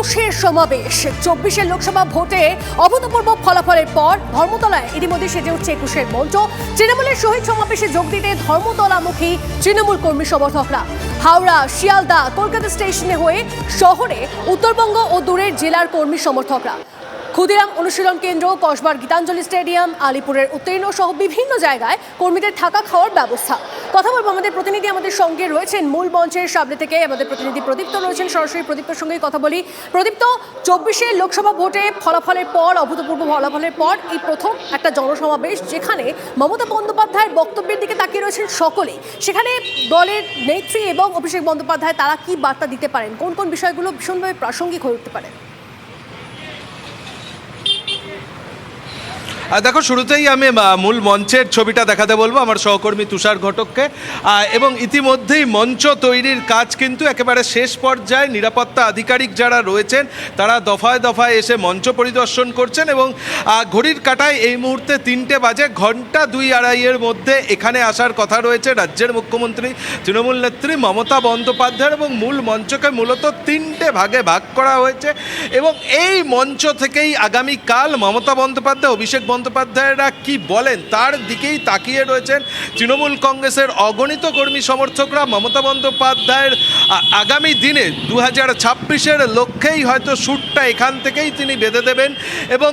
একুশের সমাবেশ। চব্বিশের লোকসভা ভোটে অভূতপূর্ব ফলাফলের পর ধর্মতলায় ইতিমধ্যে সেজে উঠছে একুশের মঞ্চ। তৃণমূলের শহীদ সমাবেশে যোগ দিতে ধর্মতলামুখী তৃণমূল কর্মী সমর্থকরা। হাওড়া, শিয়ালদা, কলকাতা স্টেশনে হয়ে শহরে উত্তরবঙ্গ ও দূরের জেলার কর্মী সমর্থকরা। ক্ষুদিরাম অনুশীলন কেন্দ্র, কসবার গীতাঞ্জলি স্টেডিয়াম, আলিপুরের উত্তীর্ণ সহ বিভিন্ন জায়গায় কর্মীদের থাকা খাওয়ার ব্যবস্থা। কথা বলব আমাদের প্রতিনিধি আমাদের সঙ্গে রয়েছেন মূল মঞ্চের সামনে থেকে আমাদের প্রতিনিধি প্রদীপ্ত রয়েছেন। সরাসরি প্রদীপ্তর সঙ্গে কথা বলি। প্রদীপ্ত, চব্বিশে লোকসভা ভোটে ফলাফলের পর, অভূতপূর্ব ফলাফলের পর এই প্রথম একটা জনসমাবেশ যেখানে মমতা বন্দ্যোপাধ্যায়ের বক্তব্যের দিকে তাকিয়ে রয়েছেন সকলেই। সেখানে দলের নেত্রী এবং অভিষেক বন্দ্যোপাধ্যায়, তারা কি বার্তা দিতে পারেন? কোন কোন বিষয়গুলো ভীষণভাবে প্রাসঙ্গিক হয়ে উঠতে পারে? দেখো, শুরুতেই আমি মূল মঞ্চের ছবিটা দেখাতে বলব, আমার সহকর্মী তুষার ঘটককে। এবং ইতিমধ্যেই মঞ্চ তৈরির কাজ কিন্তু একেবারে শেষ পর্যায়ে নিরাপত্তা আধিকারিক যারা রয়েছেন, তারা দফায় দফায় এসে মঞ্চ পরিদর্শন করছেন এবং ঘড়ির কাটায় এই মুহূর্তে তিনটে বাজে, ঘণ্টা দুই আড়াইয়ের মধ্যে এখানে আসার কথা রয়েছে রাজ্যের মুখ্যমন্ত্রী তৃণমূল নেত্রী মমতা বন্দ্যোপাধ্যায় এবং মূল মঞ্চকে মূলত তিনটে ভাগে ভাগ করা হয়েছে। এবং এই মঞ্চ থেকেই আগামীকাল মমতা বন্দ্যোপাধ্যায়, অভিষেক বন্দ্যোপাধ্যায়রা কি বলেন? তার দিকেই তাকিয়ে রয়েছেন তৃণমূল কংগ্রেসের অগণিত কর্মী সমর্থকরা মমতা বন্দ্যোপাধ্যায়ের আগামী দিনে দু হাজার ছাব্বিশের লক্ষ্যেই হয়তো সুটটা এখান থেকেই তিনি বেঁধে দেবেন এবং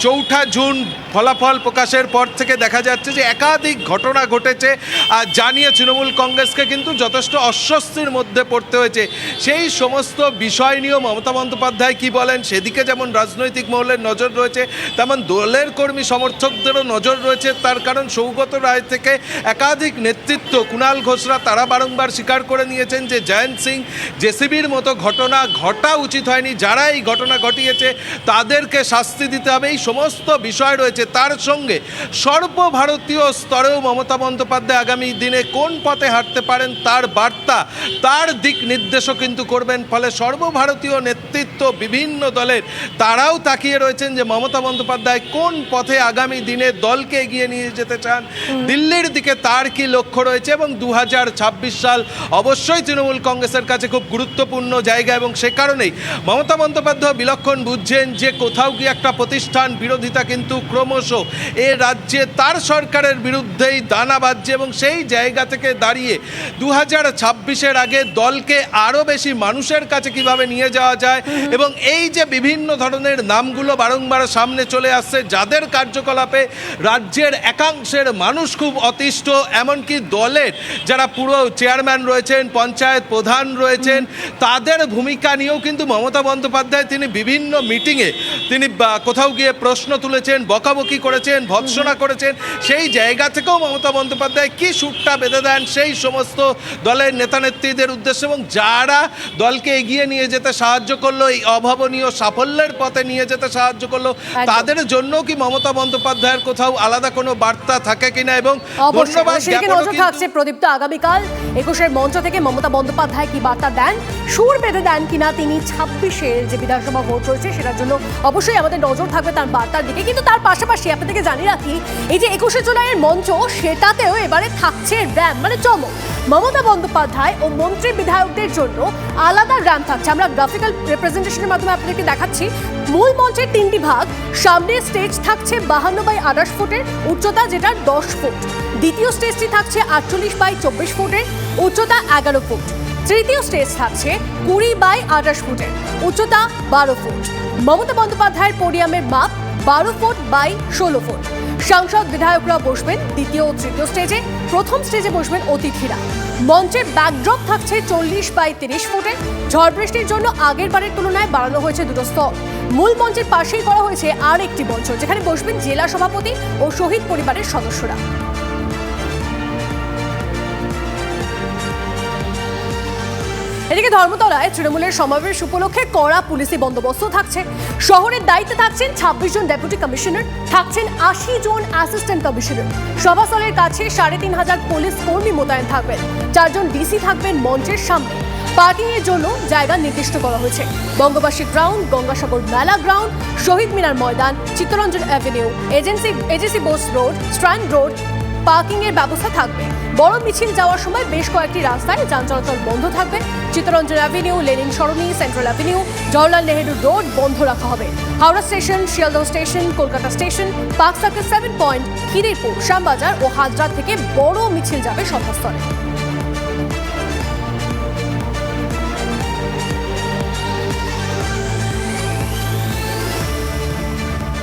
চৌঠা জুন ফলাফল প্রকাশের পর থেকে দেখা যাচ্ছে যে একাধিক ঘটনা ঘটেছে। আর জানিয়ে তৃণমূল কংগ্রেসকে কিন্তু যথেষ্ট অস্বস্তির মধ্যে পড়তে হয়েছে। সেই সমস্ত বিষয় নিয়েও মমতা বন্দ্যোপাধ্যায় কি বলেন? সেদিকে যেমন রাজনৈতিক মহলের নজর রয়েছে, তেমন দলের কর্মী সমর্থকদেরও নজর রয়েছে। তার কারণ সৌগত রায় থেকে একাধিক নেতৃত্ব কুণাল ঘোষরা তারা বারংবার স্বীকার করে নিয়েছেন যে জয়ন্ত সিং জেসিবির মতো ঘটনা ঘটা উচিত হয়নি। যারা এই ঘটনা ঘটিয়েছে, তাদেরকে শাস্তি দিতে হবে। এই সমস্ত বিষয় রয়েছে তার সঙ্গে সর্বভারতীয় স্তরেও মমতা বন্দ্যোপাধ্যায় আগামী দিনে কোন পথে হাঁটতে পারেন তার বার্তা, তার দিক নির্দেশও কিন্তু করবেন, ফলে সর্বভারতীয় নেতৃত্ব বিভিন্ন দলের তারাও তাকিয়ে রয়েছেন যে মমতা বন্দ্যোপাধ্যায় কোন পথে আগামী দিনে দলকে এগিয়ে নিয়ে যেতে চান? দিল্লির দিকে তার কি লক্ষ্য রয়েছে? এবং দু হাজার ছাব্বিশ সাল অবশ্যই তৃণমূল কংগ্রেসের কাছে খুব গুরুত্বপূর্ণ জায়গা এবং সে কারণেই মমতা বন্দ্যোপাধ্যায় বিলক্ষণ বুঝছেন যে কোথাও কি একটা প্রতিষ্ঠান বিরোধিতা কিন্তু ক্রমশ এ রাজ্যে তার সরকারের বিরুদ্ধেই দানা বাজছে এবং সেই জায়গা থেকে দাঁড়িয়ে দু হাজার ছাব্বিশের আগে দলকে আরও বেশি মানুষের কাছে কীভাবে নিয়ে যাওয়া যায়? এবং এই যে বিভিন্ন ধরনের নামগুলো বারংবার সামনে চলে আসছে যাদের কার্যকলাপে রাজ্যের একাংশের মানুষ খুব অতিষ্ঠ এমনকি দলের যারা পুরো চেয়ারম্যান রয়েছেন পঞ্চায়েত প্রধান রয়েছেন তাদের ভূমিকা নিয়েও কিন্তু মমতা বন্দ্যোপাধ্যায় তিনি বিভিন্ন মিটিংয়ে তিনি কোথাও গিয়ে প্রশ্ন তুলেছেন বকাবকি করেছেন ভৎসনা করেছেন সেই জায়গা থেকেও মমতা বন্দ্যোপাধ্যায় কি সুরটা বেঁধে দেন সেই সমস্ত দলের নেতানেত্রীদের উদ্দেশ্যে এবং যারা দলকে এগিয়ে নিয়ে যেতে সাহায্য করল এই অভাবনীয় সাফল্যের পথে নিয়ে যেতে সাহায্য করল। তাদের জন্য কি মমতা বন্দ্যোপাধ্যায়ের কোথাও আলাদা কোনো বার্তা থাকে কিনা এবং থাকছে প্রদীপ্ত আগামীকাল। একুশের মঞ্চ থেকে মমতা বন্দ্যোপাধ্যায় কি বার্তা দেন সুর বেঁধে দেন কিনা তিনি ছাব্বিশের যে বিধানসভা ভোট রয়েছে সেটার জন্য অবশ্যই আমাদের নজর থাকবে তার বার্তার দিকে। কিন্তু তার পাশাপাশি আপনাদেরকে জানিয়ে রাখি এই যে একুশে জুলাইয়ের মঞ্চ সেটাতেও এবারে থাকছে র্যাম মানে চমক। মমতা বন্দ্যোপাধ্যায় ও মন্ত্রী বিধায়কদের জন্য আলাদা র্যাম থাকছে। আমরা গ্রাফিক্যাল রিপ্রেজেন্টেশনের মাধ্যমে আপনাদেরকে দেখাচ্ছি। মূল মঞ্চের তিনটি ভাগ, সামনে স্টেজ থাকছে বাহান্ন বাই আঠাশ ফুটের উচ্চতা যেটা দশ ফুট। দ্বিতীয় স্টেজটি থাকছে আটচল্লিশ বাই চব্বিশ ফুটের উচ্চতা এগারো ফুট। তৃতীয় স্টেজ থাকছে কুড়ি বাই আঠাশ ফুটের উচ্চতা বারো ফুট। মমতা বন্দ্যোপাধ্যায়ের পোডিয়ামের মাপ বারো ফুট বাই ষোলো ফুট। সাংসদ বিধায়করা বসবেন দ্বিতীয় ও তৃতীয় স্টেজে প্রথম স্টেজে বসবেন অতিথিরা। মঞ্চের ব্যাকড্রপ থাকছে চল্লিশ বাই তিরিশ ফুটে। ঝড় বৃষ্টির জন্য আগের বারের তুলনায় বাড়ানো হয়েছে দুটো স্তর। মূল মঞ্চের পাশেই করা হয়েছে আর একটি মঞ্চ, যেখানে বসবেন জেলা সভাপতি ও শহীদ পরিবারের সদস্যরা। এদিকে ধর্মতলায় তৃণমূলের সমাবেশ উপলক্ষে কড়া পুলিশি বন্দোবস্ত থাকছে। শহরের দায়িত্বে থাকছেন ছাব্বিশ জন ডেপুটি কমিশনার, থাকছেন আশি জন অ্যাসিস্ট্যান্ট কমিশনার। সভাস্থলের কাছে সাড়ে তিন হাজার পুলিশ কর্মী মোতায়েন থাকবেন। চারজন ডিসি থাকবেন মঞ্চের সামনে। পার্কিং এর জন্য জায়গা নির্দিষ্ট করা হয়েছে। Bangabasi ground, Gangasagar Mela ground, Shahid Minar Maidan, Chittaranjan avenue agency agency Bose road, strand road, parking এর ব্যবস্থা থাকবে। বড় মিছিল যাওয়ার সময় বেশ কয়েকটি রাস্তায় যান চলাচল বন্ধ থাকবে। Chittaranjan avenue Lenin Sarani central avenue Jawaharlal Nehru road বন্ধ রাখা হবে। Howrah station, Sealdah station, Kolkata station, park circle seven point Khidirpur Shyambazar ও হাজরা থেকে বড় মিছিল যাবে সভাস্থলে।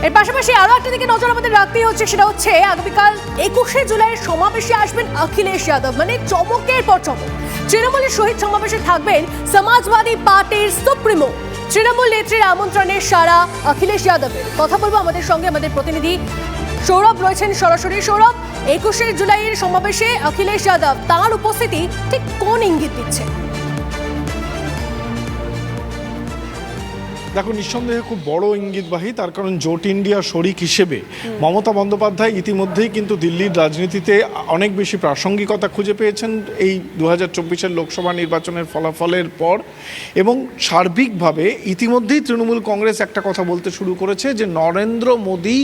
এর পাশাপাশি আরও একটা দিকে নজর আমাদের রাখতেই হচ্ছে, সেটা হচ্ছে আগামীকাল একুশে জুলাইয়ের সমাবেশে আসবেন অখিলেশ যাদব। মানে চমকের পর চমক। তৃণমূলের শহীদ সমাবেশে থাকবেন সমাজবাদী পার্টির সুপ্রিমো। তৃণমূল নেত্রীর আমন্ত্রণে সারা অখিলেশ যাদবের। কথা বলব আমাদের সঙ্গে আমাদের প্রতিনিধি সৌরভ রয়েছেন সরাসরি। সৌরভ, একুশে জুলাইয়ের সমাবেশে অখিলেশ যাদব তার উপস্থিতি ঠিক কোন ইঙ্গিত দিচ্ছে? দেখো, নিঃসন্দেহে খুব বড় ইঙ্গিতবাহী, তার কারণ জোট ইন্ডিয়া শরিক হিসেবে মমতা বন্দ্যোপাধ্যায় ইতিমধ্যেই কিন্তু দিল্লির রাজনীতিতে অনেক বেশি প্রাসঙ্গিকতা খুঁজে পেয়েছেন এই দু হাজার লোকসভা নির্বাচনের ফলাফলের পর এবং সার্বিকভাবে ইতিমধ্যেই তৃণমূল কংগ্রেস একটা কথা বলতে শুরু করেছে যে নরেন্দ্র মোদী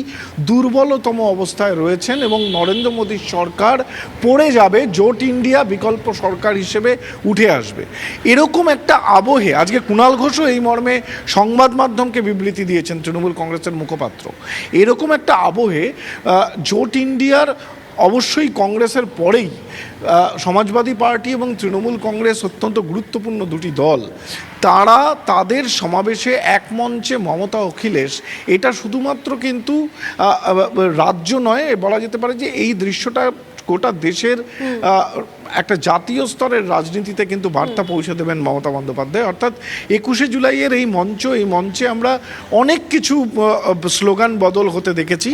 দুর্বলতম অবস্থায় রয়েছেন এবং নরেন্দ্র মোদীর সরকার পড়ে যাবে, জোট ইন্ডিয়া বিকল্প সরকার হিসেবে উঠে আসবে। এরকম একটা আবহে, আজকে কুণাল ঘোষও এই মর্মে সংবাদ মাধ্যমকে বিবৃতি দিয়েছেন তৃণমূল কংগ্রেসের মুখপাত্র। এরকম একটা আবহে জোট ইন্ডিয়ার অবশ্যই কংগ্রেসের পরেই সমাজবাদী পার্টি এবং তৃণমূল কংগ্রেস অত্যন্ত গুরুত্বপূর্ণ দুটি দল, তারা তাদের সমাবেশে এক মঞ্চে মমতা অখিলেশ। এটা শুধুমাত্র কিন্তু রাজ্য নয়, বলা যেতে পারে যে এই দৃশ্যটা গোটা দেশের একটা জাতীয় স্তরের রাজনীতিতে কিন্তু বার্তা পৌঁছে দেবেন মমতা বন্দ্যোপাধ্যায়। অর্থাৎ একুশে জুলাইয়ের এই মঞ্চ এই মঞ্চে আমরা অনেক কিছু স্লোগান বদল হতে দেখেছি।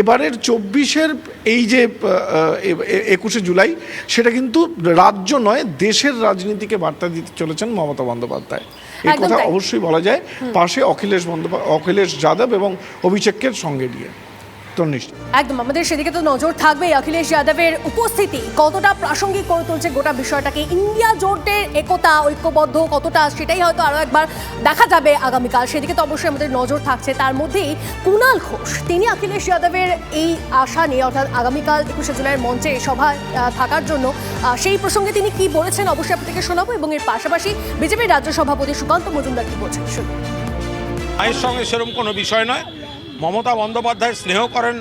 এবারের চব্বিশের এই যে একুশে জুলাই সেটা কিন্তু রাজ্য নয় দেশের রাজনীতিকে বার্তা দিতে চলেছেন মমতা বন্দ্যোপাধ্যায়। এই কথা অবশ্যই বলা যায়। পাশে অখিলেশ বন্দ্যোপাধ্যায় অখিলেশ যাদব এবং অভিষেকের সঙ্গে নিয়ে। একদম আমাদের সেদিকে তো নজর থাকবে অখিলেশ যাদবের উপস্থিতি। কতটা প্রাসঙ্গিক করে তুলছে গোটা বিষয়টাকে। ইন্ডিয়া জোটের একতা ঐক্যবদ্ধ কতটা সেটাই হয়তো আরও একবার দেখা যাবে আগামীকাল। সেদিকে তো অবশ্যই আমাদের নজর থাকছে। তার মধ্যেই কুণাল ঘোষ। তিনি অখিলেশ যাদবের এই আশা নিয়ে অর্থাৎ আগামীকাল একুশে জুলাইয়ের মঞ্চে সভা থাকার জন্য সেই প্রসঙ্গে তিনি কি বলেছেন অবশ্যই আপনাদেরকে শোনাবো এবং এর পাশাপাশি বিজেপির রাজ্য সভাপতি সুকান্ত মজুমদার কি বলছেন শুনুন। মায়ের সঙ্গে সেরকম কোনো বিষয় নয়। মমতা বন্দ্যোপাধ্যায় স্নেহ করেন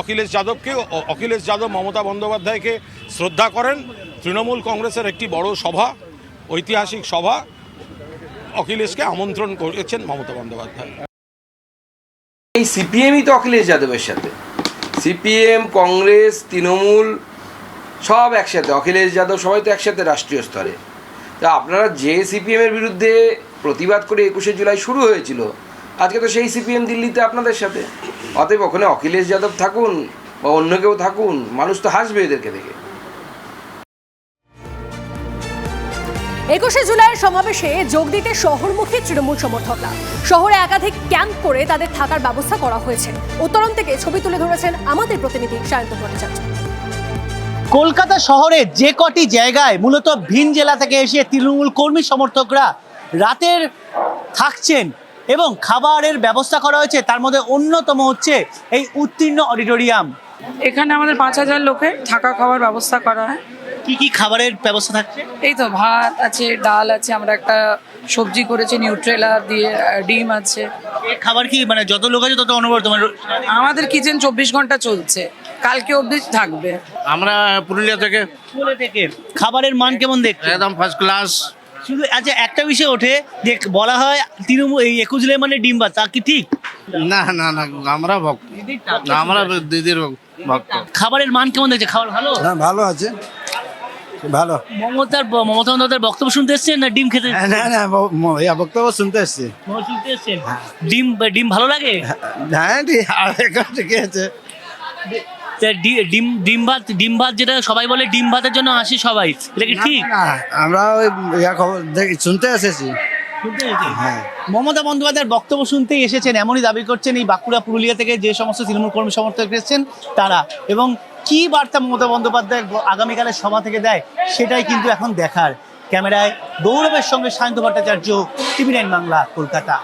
অখিলেশ যাদবকে অখিলেশ যাদব মমতা বন্দ্যোপাধ্যায়কে শ্রদ্ধা করেন। তৃণমূল কংগ্রেসের একটি বড় সভা, ঐতিহাসিক সভা, অখিলেশকে আমন্ত্রণ করেছেন মমতা বন্দ্যোপাধ্যায়। এই সিপিএমই তো অখিলেশ যাদবের সাথে। সিপিএম, কংগ্রেস, তৃণমূল, সব একসাথে, অখিলেশ যাদব সবাই তো একসাথে রাষ্ট্রীয় স্তরে। তা আপনারা যে সিপিএমের বিরুদ্ধে প্রতিবাদ করে একুশে জুলাই শুরু হয়েছিল আজকে তো সেই সিপিএম দিল্লিতে আপনাদের সাথে। অতএব ওখানে অখিলেশ যাদব থাকুন বা অন্য কেউ থাকুন মানুষ তো হাসবে এদেরকে দেখে। একুশে জুলাইয়ের সমাবেশে যোগ দিতে শহরমুখী তৃণমূল সমর্থকরা। শহরে একাধিক ক্যাম্প করে তাদের থাকার ব্যবস্থা করা হয়েছে। উত্তরণ থেকে ছবি তুলে ধরেছেন আমাদের প্রতিনিধি সায়ন্ত ভট্টাচার্য। কলকাতা শহরে যে কটি জায়গায় মূলত ভিন জেলা থেকে এসে তৃণমূল কর্মী সমর্থকরা রাতের থাকছেন এবং খাবারের ব্যবস্থা করা হয়েছে। তার মধ্যে অন্যতম হচ্ছে এই উত্তীর্ণ অডিটোরিয়াম। এখানে আমাদের পাঁচ হাজার লোকের থাকা খাওয়ার ব্যবস্থা করা হয়। কি কি খাবারের ব্যবস্থা থাকছে? এই তো ভাত আছে ডাল আছে আমরা একটা সবজি করেছি নিউট্রেলা দিয়ে ডিম আছে। খাবার কি মানে যত লোক আছে তত অনবরত মানে আমাদের কিচেন চব্বিশ ঘণ্টা চলছে। কালকে অবধি থাকবে। আমরা পুরুলিয়া থেকে। স্কুলে থেকে। খাবারের মান কেমন দেখছে একদম ফার্স্ট ক্লাস শুধু আচ্ছা একটা বিষয় ওঠে যে বলা হয় তৃণমূল এই একুশ জুলাই মানে ডিম ভাত তা কি ঠিক? না না না আমরা ভক্ত। না, আমরা দিদির ভক্ত। খাবারের মান কেমন দেখছে খাবার ভালো? হ্যাঁ ভালো আছে। ভালো। মমতার মমতা বন্দ্যোপাধ্যায়ের বক্তব্য শুনতে এসছেন না ডিম খেতে? হ্যাঁ, না না বক্তব্য শুনতে এসছি। শুনতে এসছেন। ডিম ডিম ভালো লাগে? হ্যাঁ ঠিক আর আছে। ডিম ডিম ভাত ডিম ভাত যেটা সবাই বলে ডিম ভাতের জন্য আসি সবাই। এটা কি ঠিক? আমরা ওই ইয়া খবর শুনতে এসেছি। শুনতে হ্যাঁ। মমতা বন্দ্যোপাধ্যায়ের বক্তব্য শুনতেই এসেছেন এমনই দাবি করছেন এই বাঁকুড়া পুরুলিয়া থেকে যে সমস্ত তৃণমূল কর্মী সমর্থক এসেছেন তারা। এবং কি বার্তা মমতা বন্দ্যোপাধ্যায় আগামীকালের সভা থেকে দেয় সেটাই কিন্তু এখন দেখার। ক্যামেরায় গৌরবের সঙ্গে সায়ন্ত ভট্টাচার্য টিভি নাইন বাংলা কলকাতা।